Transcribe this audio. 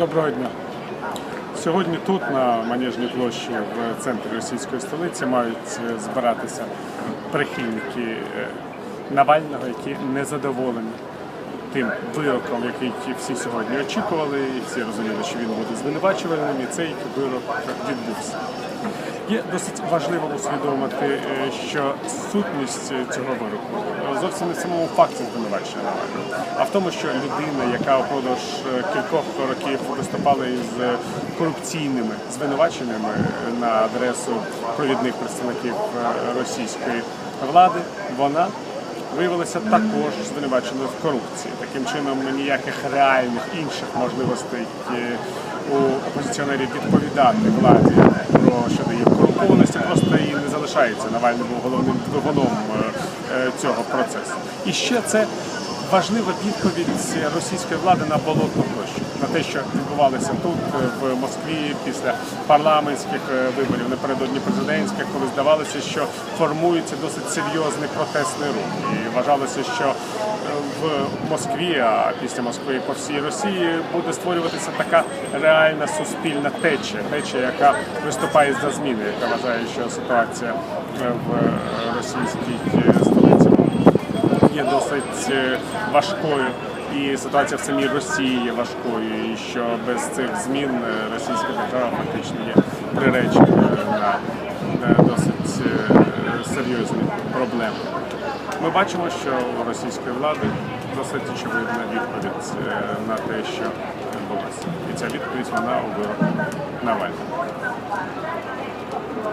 Доброго дня. Сьогодні тут, на Манежній площі, в центрі російської столиці, мають е, збиратися прихильники е, Навального, які не задоволені тим вироком, який всі сьогодні очікували, і всі розуміли, що він буде звинувачувальним, і цей вирок відбувся. Є досить важливо усвідомити, е, що сутність цього вироку зовсім не в самому факті звинувачення Навального, а в тому, що людина, яка впродовж е, кількох років виступала із е, корупційними звинуваченнями на адресу провідних представників е, російської влади, вона виявилася також звинуваченою в корупції. Таким чином, ніяких реальних інших можливостей у опозиціонерів відповідати владі про щодо їх корумпованості просто і не залишається. Навальний був головним двигуном цього процесу. І ще це важлива відповідь російської влади на болотну площу, на те, що відбувалося тут, е, в Москві, після парламентських е, виборів, напередодні президентських, коли здавалося, що формується досить серйозний протестний рух. І вважалося, що е, в Москві, а після Москви по всій Росії буде створюватися така реальна суспільна течія, течія, яка виступає за зміни, яка вважає, що ситуація е, в е, російській е, досить е, важкою. І ситуація в самій Росії є важкою, і що без цих змін е, російська держава фактично є приреченою на, досить е, серйозні проблеми. Ми бачимо, що у російської влади досить очевидна відповідь на те, що відбулося. І ця відповідь вона у вироку Навального.